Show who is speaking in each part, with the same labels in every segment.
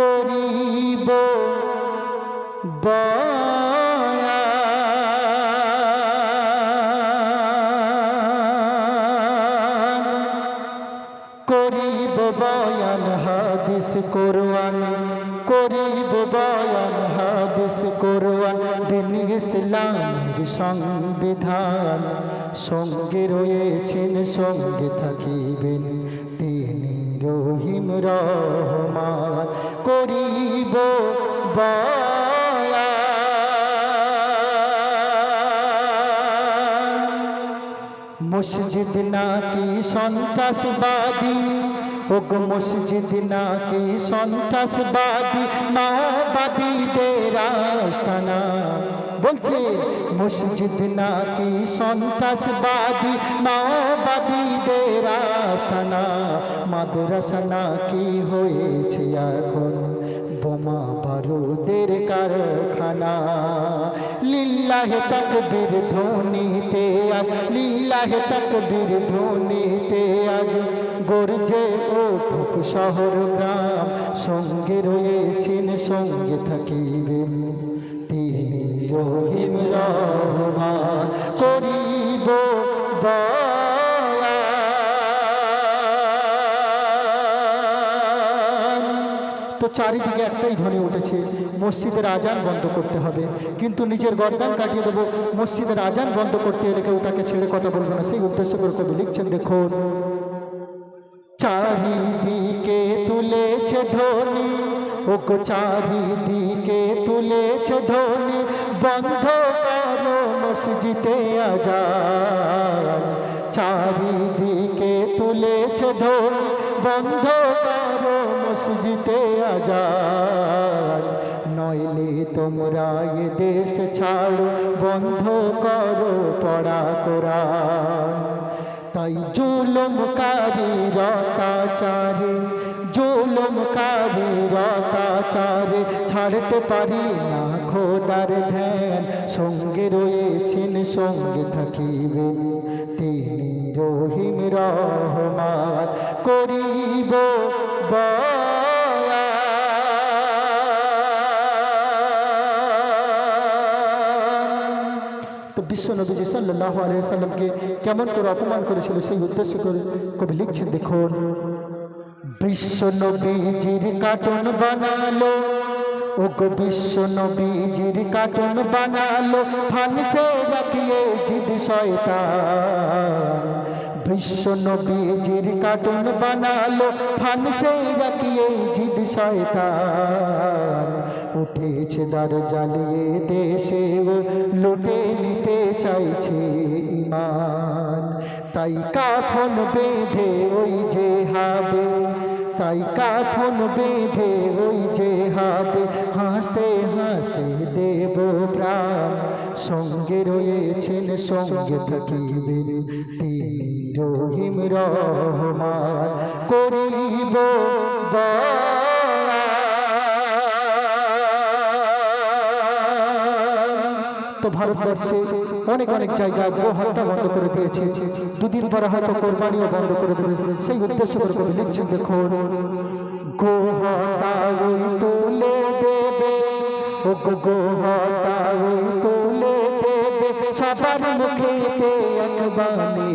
Speaker 1: করিব বয়ান করিব বয়ান হাদিস কোরআন, করিব বয়ান হাদিস কোরআন, দিন ইসলামের সংবিধান। সঙ্গে রয়েছেন, সঙ্গে থাকিবেন, তিনি রহিম রহমান করিব মসজিদ নাকি সন্ত্রাসবাদী? ওগো মসজিদ নাকি সন্ত্রাসবাদী? মাওবাদীদের আস্তানা বলছে, মসজিদ নাকি সন্ত্রাসবাদী? মাওবাদীদের আস্তানা মাদ্রাসা নাকি হয়েছে এখন? বারুদের কারখানা। লিল্লাহে তাকবীর ধ্বনিতে আজ, লিল্লাহে তাকবীর ধ্বনিতে আজ গর্জে ওঠুক শহর গ্রাম। সঙ্গে রয়েছেন, সঙ্গে থাকিবেন তিনি রহিম রহমান। করিব বয়ান তো চারিদিকে একটাই ধ্বনি উঠেছে, মসজিদের আজান বন্ধ করতে হবে। কিন্তু নিজের গর্দান কাটিয়ে দেবো, মসজিদের আজান বন্ধ করতে এলে কেউ তাকে ছেড়ে কথা বলবে না। সেই উদ্দেশ্য করে কবি লিখছেন, দেখুন। চারিদিকে তুলেছে ধ্বনি, ওগো চারিদিকে তুলেছে ধ্বনি, বন্ধ করো মসজিদে আজান। চারিদিকে তুলেছে ধর বন্ধ করো মসজিদে আজান। নইলে তোমরা এ দেশ ছাড়ো, বন্ধ করো পড়া কোরআন। তাই জুলমকারী রতাচারে জুলমকারী রতাচারে, ছাড়তে পারি না খোদার ধ্যান। সঙ্গে রয়েছেন, সঙ্গে থাকিবে তিনি রহিম রহমান। করিব তো বিশ্ব নবীজি সাল্লাহ আলিয়া সাল্লামকে কেমন করে অপমান করেছিল সেই উদ্দেশ্য করে কবি লিখছেন, দেখুন। বিশ্ব নবীজির কার্টুন বানালো ও গো বিশ্ব নবীজির কার্টুন বানালো ফানসে রাখিয়ে জিদ শয়তান। বিশ্ব নবীজির কার্টুন বানালো ফানসে রাখিয়ে জিদ শয়তান। উঠেছে দার জ্বালিয়ে দেশে লুটে নিতে চাইছে ইমান তাই কাফন বেঁধে ওই যে হাবে তাই কাফন বেঁধে ওই যে হাবে হাসতে হাসতে দেব প্রাণ সঙ্গে রয়েছেন, সঙ্গে থাকিবেন তিনি রহিম রহমান করিব বয়ান। ভারতবর্ষে অনেক অনেক জায়গায় গো হত্যা বন্ধ করে দিয়েছে। দুদিন পরে হয়তো কোরবানিও বন্ধ করে দেবে। সেই উদ্দেশ্য করে কবি লিখছেন, দেখুন গো হত্যা ওই তুলে দেবে। ও গো গো হত্যা ওই তুলে দেবে। সবার মুখেতে একবানে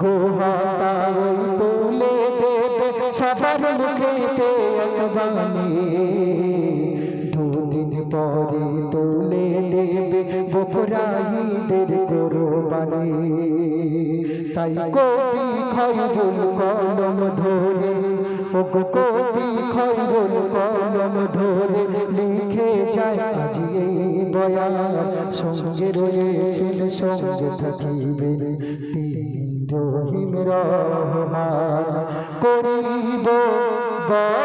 Speaker 1: গো হত্যা ওই তুলে দেবে। সবার মুখেতে একবানে দুদিন পরে দেবে বকরাইদের কোরবানি। তাই কবি খৈরুল কলম ধরে ও কবি খৈরুল কলম ধরে লিখে যায় আজ এই বয়ান। সঙ্গে রয়েছেন, সঙ্গে থাকিবেন তিনি রহিম রহমান। করিব বয়ান